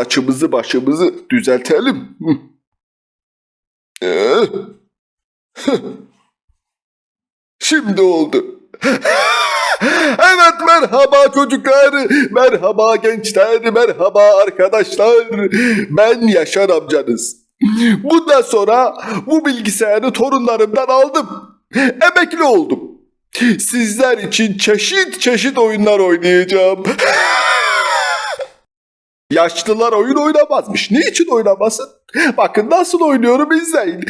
saçımızı başımızı düzeltelim. Ee. Şimdi oldu. Evet merhaba çocuklar, merhaba gençler, merhaba arkadaşlar. Ben Yaşar amcanız. Bundan sonra bu bilgisayarı torunlarımdan aldım. Emekli oldum. Sizler için çeşit çeşit oyunlar oynayacağım. Yaşlılar oyun oynamazmış. Niçin oynamasın? Bakın nasıl oynuyorum izleyin.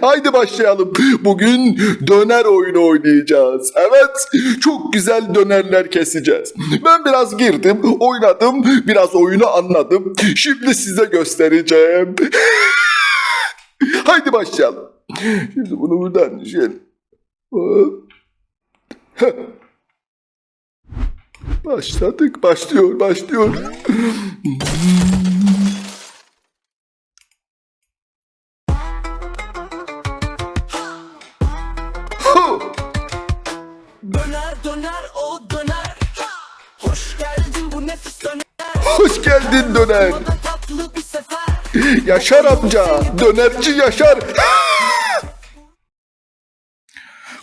Haydi başlayalım. Bugün döner oyunu oynayacağız. Evet, çok güzel dönerler keseceğiz. Ben biraz girdim, oynadım, biraz oyunu anladım. Şimdi size göstereceğim. Haydi başlayalım. Şimdi bunu buradan düşelim. Başladık, başlıyor, başlıyor. Döner döner o döner Hoş geldin bu nefis döner Hoş geldin döner. Yaşar amca, dönerci Yaşar.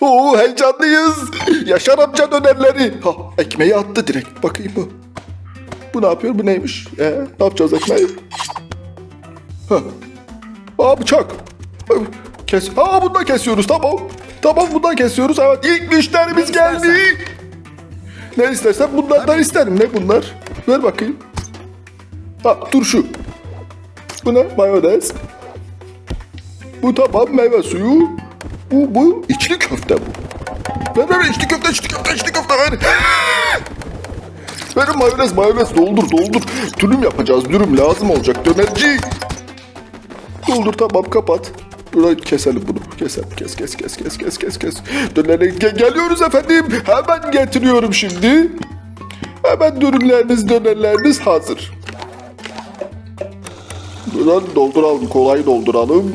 Oo heyecanlıyız. Yaşar amca dönerleri. Ha ekmeği attı direkt. Bakayım bu. Bu ne yapıyor? Bu neymiş? Ee, ne yapacağız ekmeği? Ha. Aa bıçak. Kes. Aa bundan kesiyoruz tamam. Tamam bundan kesiyoruz. Evet ilk müşterimiz geldi. Ne istersen bunlardan isterim. Ne bunlar? Ver bakayım. Ha turşu. Bu ne? Mayonez. Bu tamam meyve suyu. Bu, bu içli köfte bu. Ver ver içli köfte içli köfte içli köfte ver. Verin mayonez mayonez doldur doldur. Dürüm yapacağız dürüm lazım olacak dönerci. Doldur tamam kapat. Burayı keselim bunu. Keselim. Kes kes kes kes kes kes kes. Dönere ge- geliyoruz efendim. Hemen getiriyorum şimdi. Hemen dürümleriniz dönerleriniz hazır. Buradan dolduralım. Kolay dolduralım.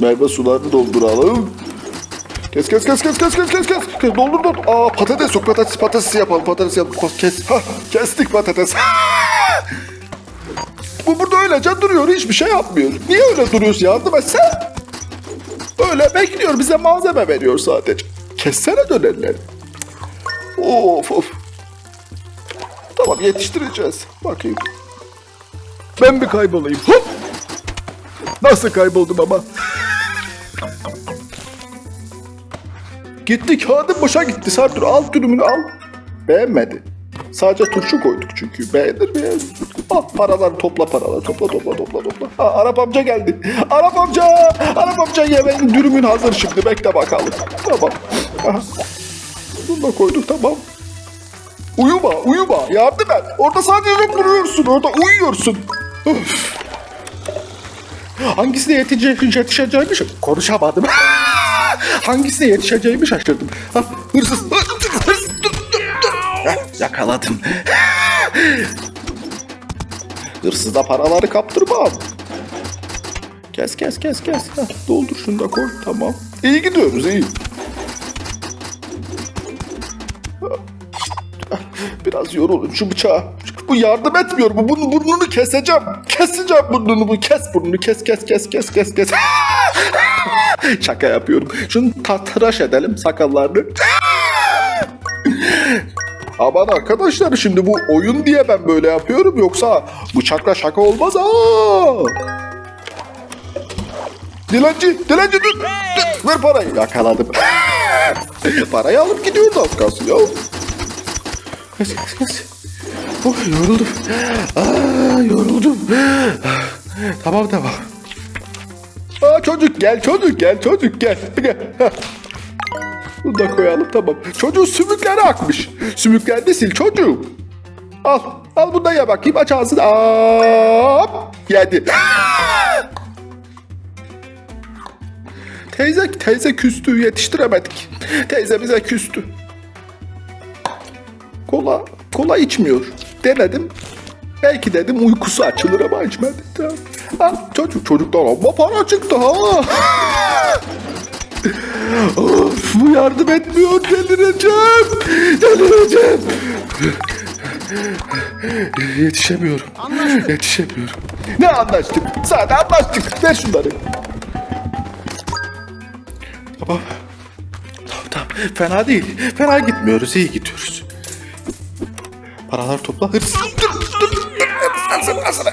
Meyve sularını dolduralım. Kes kes kes kes kes kes kes kes. kes. Doldur doldur. Aa patates yok patates patates yapalım patates yapalım. Kes. Ha, kestik patates. Bu burada öylece duruyor hiçbir şey yapmıyor. Niye öyle duruyorsun yardım etsene. Öyle bekliyor bize malzeme veriyor sadece. Kessene dönerleri. Of of. Tamam yetiştireceğiz. Bakayım. Ben bir kaybolayım. Hop! Nasıl kayboldum ama? Gitti kağıdım boşa gitti. Sarp al dürümünü al. Beğenmedi. Sadece turşu koyduk çünkü. Beğenir beğenir. Al paraları topla paraları topla topla topla topla. Ha, Arap amca geldi. Arap amca! Arap amca yemeğin dürümün hazır şimdi. Bekle bakalım. Tamam. Aha. Bunu da koyduk tamam. Uyuma uyuma yardım et. Orada sadece duruyorsun orada uyuyorsun. Of. Hangisine şa- konuşamadım. Hangisine yetişeceğimi şaşırdım. Ha, hırsız. Hırsız. Dur, paraları kaptırmam. Kes kes kes kes. Heh, doldur şunu da koy. Tamam. İyi gidiyoruz iyi. Biraz yorulun şu bıçağı. Bu yardım etmiyor. Bu bunun burnunu keseceğim. Keseceğim burnunu. Bu kes burnunu. Kes kes kes kes kes kes. Şaka yapıyorum. Şunu ta- tıraş edelim sakallarını. Aman arkadaşlar şimdi bu oyun diye ben böyle yapıyorum yoksa bıçakla şaka olmaz ha. Dilenci, dilenci dur, dur, ver parayı. Yakaladım. parayı alıp gidiyordu az kalsın ya. Kes kes kes. Oh, yoruldum. Aa, yoruldum. tamam tamam. Çocuk gel çocuk gel çocuk gel. Bunu da koyalım tamam. Çocuğun sümükleri akmış. Sümüklerini sil çocuğum. Al. Al bunu da ye bakayım. Aç ağzını. Hop. Yedi. teyze teyze küstü. Yetiştiremedik. Teyze bize küstü. Kola, kola içmiyor. Denedim. Belki dedim uykusu açılır ama içmedi. Tamam. Ha, çocuk çocuktan amma para çıktı ha. of, bu yardım etmiyor. Delireceğim. Delireceğim. Yetişemiyorum. Yetişemiyorum. Ne anlaştık? Zaten anlaştık. Ver şunları. Tamam. Tamam tamam. Fena değil. Fena gitmiyoruz. iyi gidiyoruz. Paralar topla. Hırs. Dur dur dur. Hazır hazır.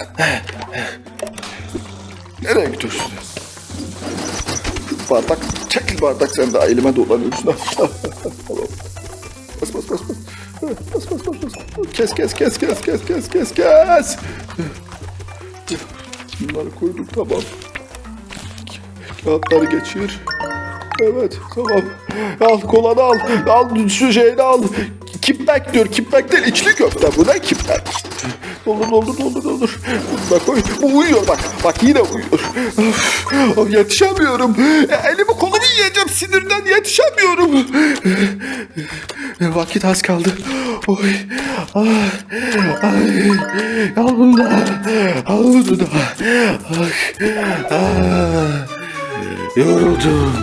Nereye gidiyorsun? Bardak. Çekil bardak sen daha elime dolanıyorsun. Bas bas bas bas. Bas bas bas bas. Kes kes kes kes kes kes kes kes. Bunları koyduk tamam. Kağıtları geçir. Evet tamam. Al kolanı al. Al şu şeyini al. Kipmek diyor. Kipmek değil içli köfte. Bu ne kipmek? Doldur doldur doldur doldur. Bunu da koy. Bu uyuyor bak. Bak yine uyuyor. Of, of, yetişemiyorum. E, Elimi kolumu yiyeceğim sinirden yetişemiyorum. E, Vakit az kaldı. Oy. Ay. Ay. Al bunu da. Al bunu da. Ay. Ay. Yoruldum.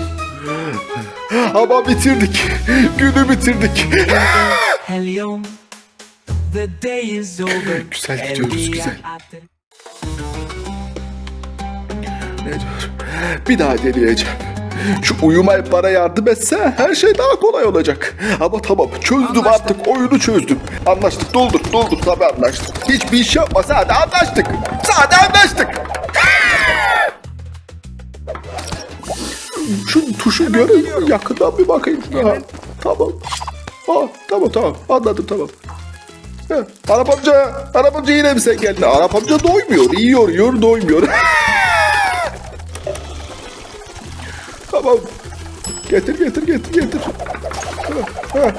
Ama bitirdik. Günü bitirdik. Güzel gidiyoruz, El güzel. Ne diyor? Bir daha deneyeceğim. Şu uyumay bana yardım etse her şey daha kolay olacak. Ama tamam çözdüm Anlaştık. artık oyunu çözdüm. Anlaştık doldur doldur tabii anlaştık. Hiçbir iş yapma sadece anlaştık. Sadece anlaştık. Şu tuşu görün yakından bir bakayım. Ha, tamam. Ha, tamam tamam anladım tamam. He, Arap amca, Arap amca yine mi sen geldin? Arap amca doymuyor, yiyor, yiyor, doymuyor. tamam. Getir, getir, getir, getir.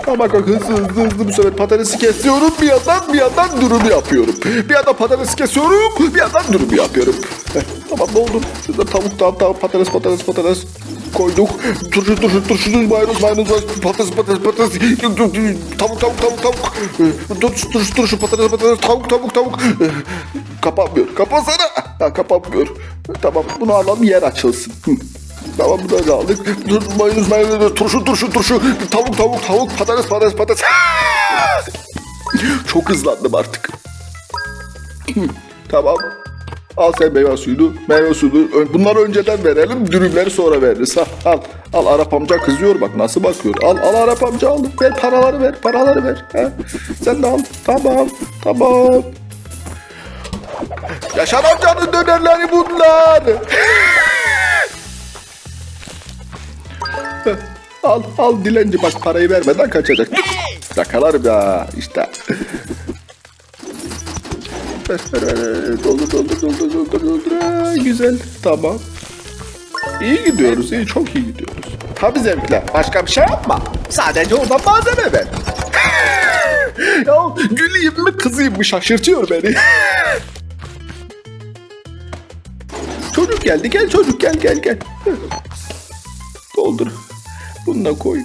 Ama bak hızlı hızlı hızlı bu sefer patatesi kesiyorum bir yandan bir yandan durumu yapıyorum. Bir yandan patatesi kesiyorum bir yandan durumu yapıyorum. Heh, tamam ne oldu? Şurada tavuk tavuk tavuk patates patates patates koyduk. Turşu turşu turşu mayonez mayonez patates patates patates tavuk tavuk tavuk tavuk turşu turşu turşu patates patates tavuk tavuk tavuk Ee, kapanmıyor. Kapansana. Ha, kapanmıyor. Tamam bunu alalım yer açılsın. Tamam bunu da aldık. Dur, mayonez turşu turşu turşu tavuk tavuk tavuk patates patates patates. Çok hızlandım artık. tamam. Al sen meyve suyunu, meyve suyunu. Bunları önceden verelim, dürümleri sonra veririz. Ha, al, al Arap amca kızıyor bak nasıl bakıyor. Al, al Arap amca al. Ver paraları ver, paraları ver. Ha. Sen de al. Tamam, tamam. Yaşar amcanın dönerleri bunlar. al, al dilenci bak parayı vermeden kaçacak. Yakalarım ya işte. Doldur, doldur, doldur, doldur, doldur. Güzel, tamam. İyi gidiyoruz, iyi, çok iyi gidiyoruz. Tabii zevkle. Başka bir şey yapma. Sadece oradan malzeme ver. ya güleyim mi kızayım mı şaşırtıyor beni. çocuk geldi, gel çocuk gel gel gel. Doldur. Bunu da koy.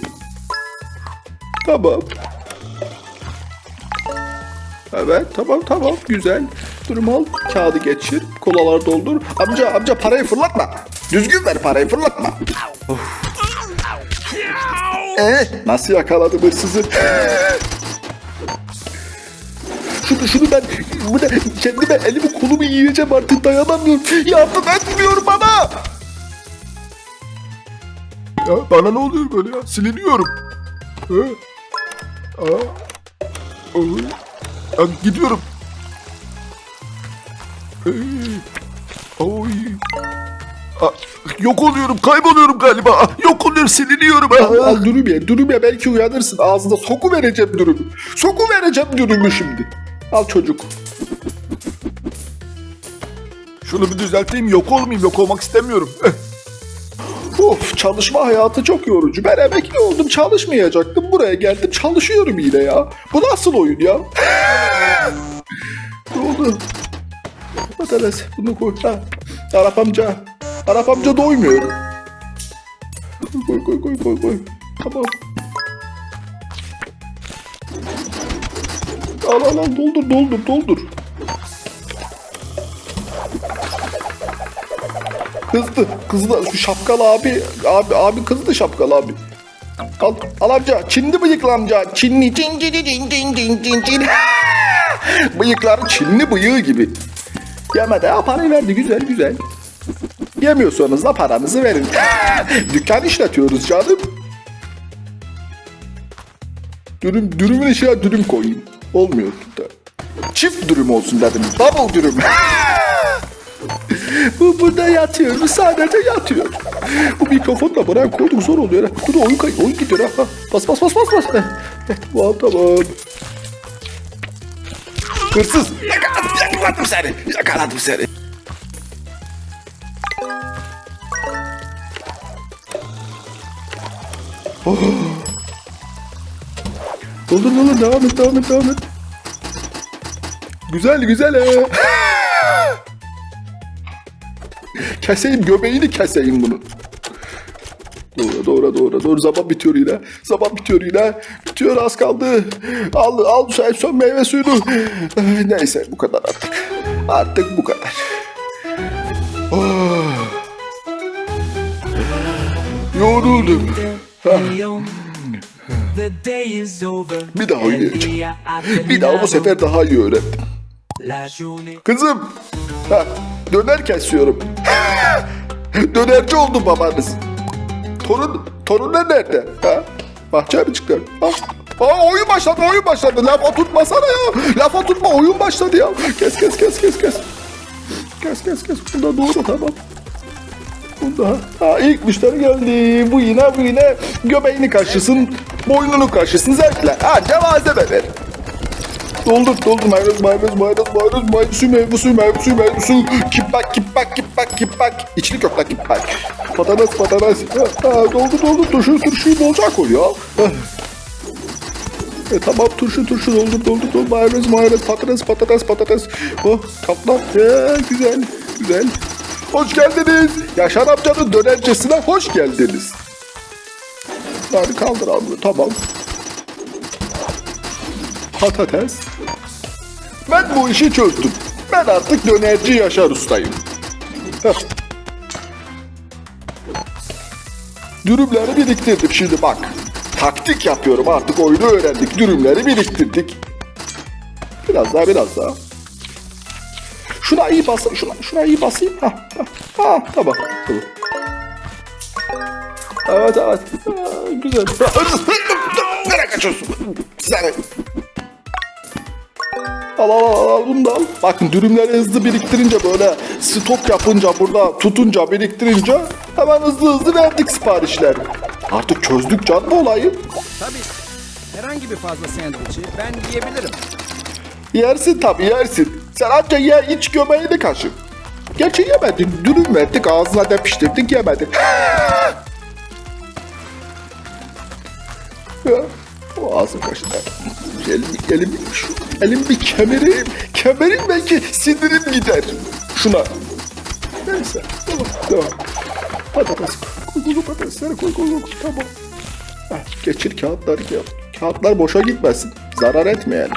Tamam. Evet tamam tamam güzel. Durum al. Kağıdı geçir. Kolalar doldur. Amca amca parayı fırlatma. Düzgün ver parayı fırlatma. Of. Ee, nasıl yakaladım hırsızı? Şunu şunu ben bu ne kendime elimi kolumu yiyeceğim artık dayanamıyorum. Yardım etmiyor bana. Ya bana ne oluyor böyle ya? Siliniyorum. Ee, aa, oy. Ya gidiyorum. Ee, oy. Aa, yok oluyorum, kayboluyorum galiba. Aa, Yok oluyorum, siliniyorum. Al, al dürüm ye, dürüm ye. Belki uyanırsın. Ağzında soku vereceğim dürümü. Soku vereceğim dürümü şimdi. Al çocuk. Şunu bir düzelteyim, yok olmayayım. Yok olmak istemiyorum. Eh. Of çalışma hayatı çok yorucu. Ben emekli oldum çalışmayacaktım. Buraya geldim çalışıyorum yine ya. Bu nasıl oyun ya? Patates bunu koy. Ha. Arap amca. Arap amca doymuyor. Koy koy koy koy koy. Tamam. Al al al doldur doldur doldur. Kızdı. Kızdı. Şu şapkalı abi. Abi abi kızdı şapkalı abi. Al, al amca. Çinli bıyıklı amca. Çinli. Çin çin çin çin çin çin çin. Bıyıkları Çinli bıyığı gibi. Yemedi ha parayı verdi güzel güzel. Yemiyorsanız da paranızı verin. Dükkan işletiyoruz canım. Dürüm, dürümün içine dürüm koyayım. Olmuyor da. Çift dürüm olsun dedim. Double dürüm. Bu burada yatıyor. Bu sadece yatıyor. Bu mikrofonu da buraya koyduk zor oluyor. Dur oyun oyun gidiyor ha. Bas bas bas bas bas. Heh, heh, Tamam tamam. Hırsız. Yakaladım, yakaladım seni. Yakaladım seni. Oh. Olur olur devam et devam et devam et. Güzel güzel he. keseyim göbeğini keseyim bunu. Doğru doğru doğru zaman bitiyor yine. Zaman bitiyor yine. Bitiyor az kaldı. Al al sen son meyve suyunu. Neyse bu kadar artık. Artık bu kadar. Oh. Yoruldum. Over. Bir daha oynayacağım. Bir daha bu sefer daha iyi öğrendim. Kızım. Ha, döner kesiyorum. Dönerci oldu babanız. Torun, torunlar nerede? Ha? Bahçeye mi çıktı? Ha? Aa, oyun başladı, oyun başladı. Lafa tutmasana ya. Lafa tutma, oyun başladı ya. Kes, kes, kes, kes, kes. Kes, kes, kes. Bunda doğru, tamam. Bunda. Ha, ilk müşteri geldi. Bu yine, bu yine göbeğini kaşısın, boynunu kaşısın zevkle. Ha, malzeme ver. Doldur doldur. Mayonez mayonez mayonez mayonez mayonez su meyve suyu meyve suyu meyve suyu. Kipak kipak kipak kipak. İçli köfte kipak. Patates patates. Ha, ha, doldur doldur. Turşu turşuyu bolca koy ya. E, tamam turşu turşu. Doldur doldur doldur. Mayonez mayonez patates patates patates. Oh tatlı ya, güzel güzel. Hoş geldiniz. Yaşar amcanın dönercesine hoş geldiniz. Hadi kaldır abi. Tamam patates. Ben bu işi çözdüm. Ben artık dönerci Yaşar Usta'yım. Heh. Dürümleri biriktirdim şimdi bak. Taktik yapıyorum artık oyunu öğrendik. Dürümleri biriktirdik. Biraz daha biraz daha. Şuna iyi basayım. Şuna, şuna iyi basayım. Ha, ha, ha tamam. tamam. Evet evet. Ha, güzel. Nereye kaçıyorsun? Sen. Al al al al bunu da al. Bakın dürümleri hızlı biriktirince böyle stok yapınca burada tutunca biriktirince hemen hızlı hızlı verdik siparişleri. Artık çözdük canım olayı. Tabii. Herhangi bir fazla sandviçi ben yiyebilirim. Yersin tabii yersin. Sen anca ye iç gömeğini kaşı. Gerçi yemedin. Dürüm verdik ağzına depiştirdik yemedin. ya, ağzım kaşıdı. Elim, elim, şu, elim bir kemireyim. Kemireyim belki sinirim gider. Şuna. Neyse. Tamam. Devam. Patates. Koy patatesleri koy koy koy. Tamam. Heh, geçir kağıtları kağıt. Kağıtlar boşa gitmesin. Zarar etmeyelim.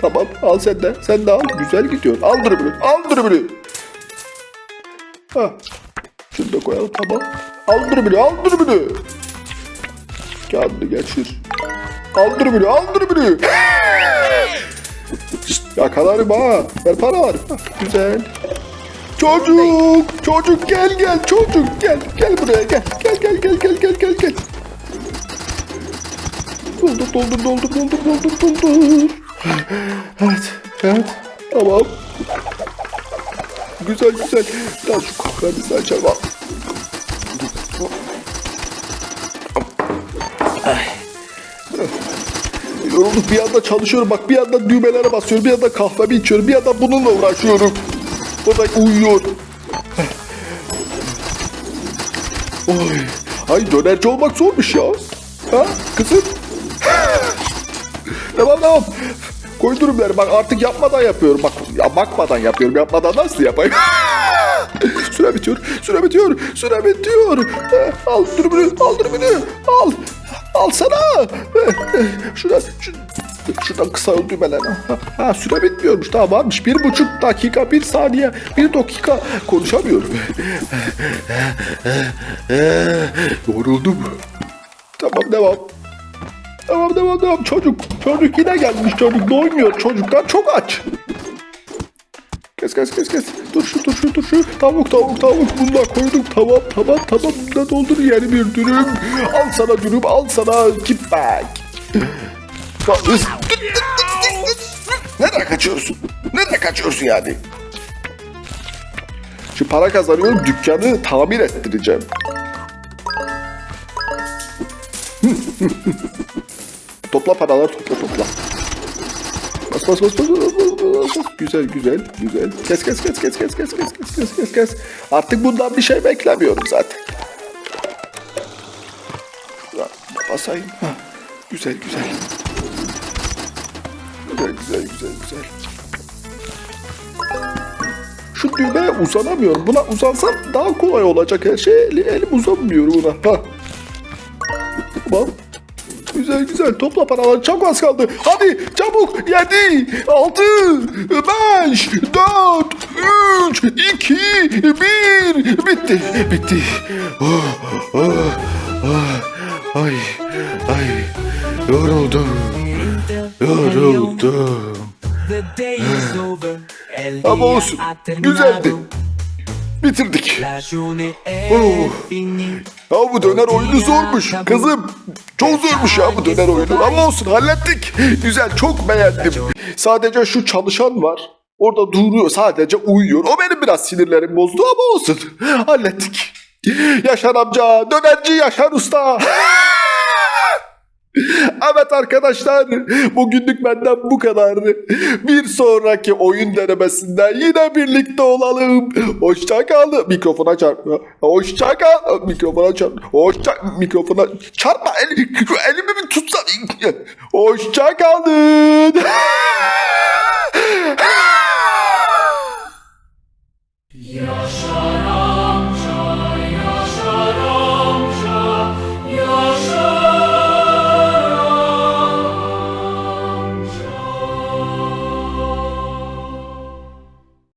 Tamam al sen de. Sen de al. Güzel gidiyor. Al dürbünü. Al dürbünü. Ha. Şunu da koyalım tamam. Al dürbünü. Al dürbünü. Kağıdını geçir. Al dürbünü. Al dürbünü. Şşt, yakalarım ha. Ver para var. Güzel. Çocuk. Çocuk gel gel. Çocuk gel. Gel buraya gel. Gel gel gel gel gel gel gel. Doldur doldur doldur doldur doldur doldur. Evet, evet. Tamam. Güzel güzel. Biraz şu kahvemizi açalım. Yorulduk bir yanda çalışıyorum bak bir yanda düğmelere basıyorum bir yanda kahvemi içiyorum bir yanda bununla uğraşıyorum. O da uyuyor. Oy. Ay dönerci olmak zormuş ya. Ha kızım. Devam devam. Koy dürümleri bak artık yapmadan yapıyorum. Bak ya bakmadan yapıyorum. Yapmadan nasıl yapayım? süre bitiyor. Süre bitiyor. Süre bitiyor. Al dürümünü. Al dürümünü. Al. Al sana. Şuradan, şu, şuradan kısa düğmelerini. Ha, ha, süre bitmiyormuş. Tamam varmış. Bir buçuk dakika, bir saniye, bir dakika konuşamıyorum. Yoruldum. Tamam devam. Devam devam devam. Çocuk. Çocuk yine gelmiş. Çocuk doymuyor. Çocuklar çok aç. Kes kes kes kes. Dur şu dur şu dur şu. Tavuk tavuk tavuk. Bunlar koyduk. Tamam tamam tamam. Bunda doldur yeni bir dürüm. Al sana dürüm. Al sana kickback. Nereye kaçıyorsun? Nereye kaçıyorsun yani? Şu para kazanıyorum. Dükkanı tamir ettireceğim. topla paralar topla topla. Bas bas bas bas bas bas bas. Güzel güzel güzel. Kes kes kes kes kes kes kes kes kes kes kes. Artık bundan bir şey beklemiyorum zaten. Basayım. Ha. Güzel güzel. Güzel güzel güzel güzel. Şu düğmeye uzanamıyorum. Buna uzansam daha kolay olacak her şey. Eli- Elim uzanmıyor buna. Ha. Güzel güzel topla paraları çok az kaldı. Hadi çabuk 7, 6, 5, 4, 3, 2, 1. Bitti bitti. Oh, oh, oh. Ay ay yoruldum. Yoruldum. Ama olsun. Güzeldi. Bitirdik. Oh. Ya bu döner oyunu zormuş. Kızım çok zormuş ya bu döner oyunu. Ama olsun hallettik. Güzel çok beğendim. Sadece şu çalışan var. Orada duruyor sadece uyuyor. O benim biraz sinirlerim bozdu ama olsun. Hallettik. Yaşar amca, dönerci Yaşar usta. Evet arkadaşlar bugünlük benden bu kadardı. Bir sonraki oyun denemesinde yine birlikte olalım. Hoşça kalın. Mikrofona çarpma. Hoşça kal. Mikrofona çarpma. Hoşça mikrofona çarpma. El, elimi bir tutsa. Hoşça kalın. Yaşanan